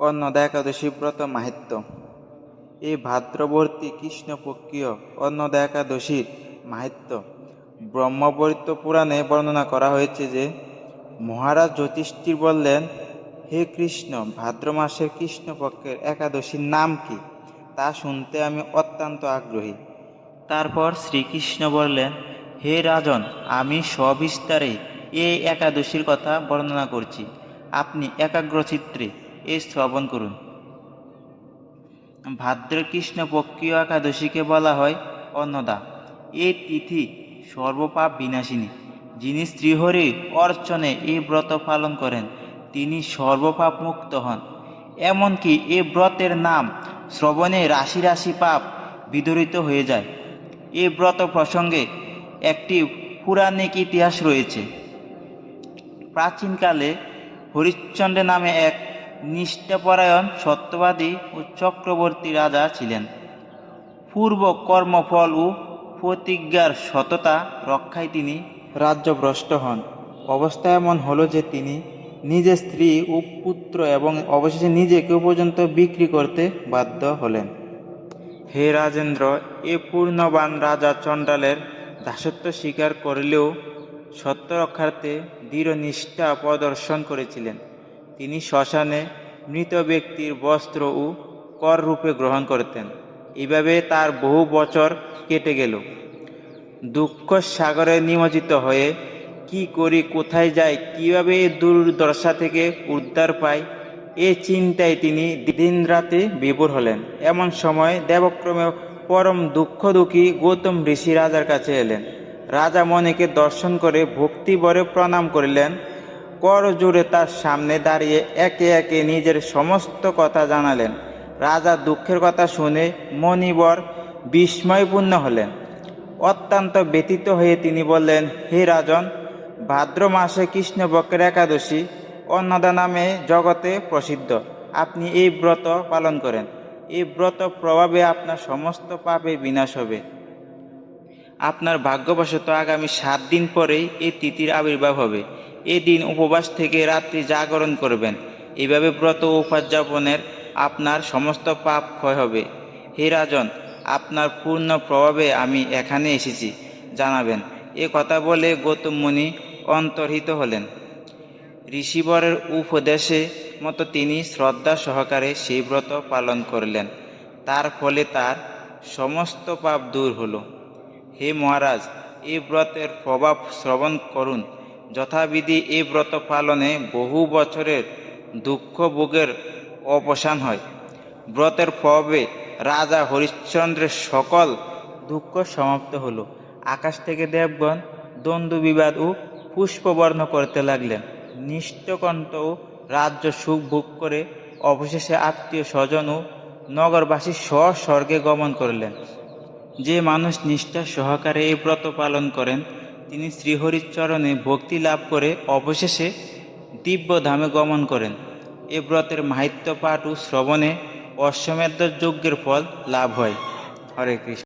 অন্নদা একাদশী ব্রত মাহাত্ম এই ভাদ্রবর্তী কৃষ্ণপক্ষীয় অন্নদা একাদশীর মাহাত্ম ব্রহ্মবৈত্য পুরাণে বর্ণনা করা হয়েছে যে, মহারাজ জ্যোতিষ্ঠির বললেন, হে কৃষ্ণ, ভাদ্র মাসের কৃষ্ণপক্ষের একাদশীর নাম কি? তা শুনতে আমি অত্যন্ত আগ্রহী। তারপর শ্রীকৃষ্ণ বললেন, হে রাজন, আমি সবিস্তারে এই একাদশীর কথা বর্ণনা করছি। আপনি একাগ্রচিত্রে এ শ্রবণ করুন। ভাদ্র কৃষ্ণ পক্ষীয় একাদশীকে বলা হয় অন্নদা। এই তিথি সর্বপাপ বিনাশিনী। যিনি শ্রীহরি অর্চনে এই ব্রত পালন করেন, তিনি সর্বপাপ মুক্ত হন। এমনকি এ ব্রতের নাম শ্রবণে রাশি রাশি পাপ বিদরিত হয়ে যায়। এই ব্রত প্রসঙ্গে একটি পুরাণিক ইতিহাস রয়েছে। প্রাচীনকালে হরিশ্চন্দ্র নামে এক নিষ্ঠাপরায়ণ সত্যবাদী ও চক্রবর্তী রাজা ছিলেন। পূর্ব কর্মফল ও প্রতিজ্ঞার সততা রক্ষায় তিনি রাজ্যভ্রষ্ট হন। অবস্থা এমন হলো যে তিনি নিজের স্ত্রী ও পুত্র এবং অবশেষে নিজেকেও পর্যন্ত বিক্রি করতে বাধ্য হলেন। হে রাজেন্দ্র, এ পূর্ণবান রাজা চণ্ডালের দাসত্ব স্বীকার করলেও সত্য রক্ষার্থে দৃঢ় নিষ্ঠা প্রদর্শন করেছিলেন। তিনি শ্মশানে মৃত ব্যক্তির বস্ত্র ও কর রূপে গ্রহণ করতেন। এভাবে তার বহু বছর কেটে গেল। দুঃখ সাগরে নিমজ্জিত হয়ে কি করি, কোথায় যাই, কীভাবে দুর্দশা থেকে উদ্ধার পাই, এ চিন্তায় তিনি দিন রাতে বিভোর হলেন। এমন সময় দেবক্রমে পরম দুঃখ দুঃখী গৌতম ঋষি রাজার কাছে এলেন। রাজা মনেকে দর্শন করে ভক্তি ভরে প্রণাম করিলেন। কর জোরে তার সামনে দাঁড়িয়ে একে একে নিজের সমস্ত কথা জানালেন। রাজা দুঃখের কথা শুনে মণিবর বিস্ময়পূর্ণ হলেন। অত্যন্ত ব্যতীত হয়ে তিনি বললেন, হে রাজন, ভাদ্র মাসে কৃষ্ণপক্ষের একাদশী অন্নদা নামে জগতে প্রসিদ্ধ। আপনি এই ব্রত পালন করেন। এই ব্রত প্রভাবে আপনার সমস্ত পাপে বিনাশ হবে। আপনার ভাগ্যবশত আগামী সাত দিন পরেই এই তিথির আবির্ভাব হবে। এই দিন উপবাস থেকে রাত্রি জাগরণ করবেন। এভাবে ব্রত উপাযাপনের আপনার সমস্ত পাপ ক্ষয় হবে। হে রাজন, আপনার পূর্ণ প্রভাবে আমি এখানে এসেছি, জানাবেন। এ কথা বলে গৌতম মুনি অন্তর্হিত হলেন। ঋষিবরের উপদেশে মতো তিনি শ্রদ্ধা সহকারে সেই ব্রত পালন করলেন। তার ফলে তার সমস্ত পাপ দূর হলো। হে মহারাজ এই ব্রতের প্রভাব শ্রবণ করুন। যথাবিধি এই ব্রত পালনে বহু বছরের দুঃখ ভোগের অবসান হয়। ব্রতের প্রভাবে রাজা হরিশ্চন্দ্রের সকল দুঃখ সমাপ্ত হলো। আকাশ থেকে দেবগণ দ্বন্দ্ব, বিবাদ ও পুষ্পবর্ণ করতে লাগলেন। নিষ্ঠকণ্ঠ ও রাজ্য সুখ ভোগ করে অবশেষে আত্মীয় স্বজন ও নগরবাসী স্বস্বর্গে গমন করলেন। যে মানুষ নিষ্ঠা সহকারে এই ব্রত পালন করেন তিনি শ্রীহরিচরণে ভক্তি লাভ করে অবশেষে দিব্য ধামে গমন করেন। এ ব্রতের মাহিত্য পাঠ ও শ্রবণে অশ্বমেধ যজ্ঞের ফল লাভ হয়। হরে কৃষ্ণ।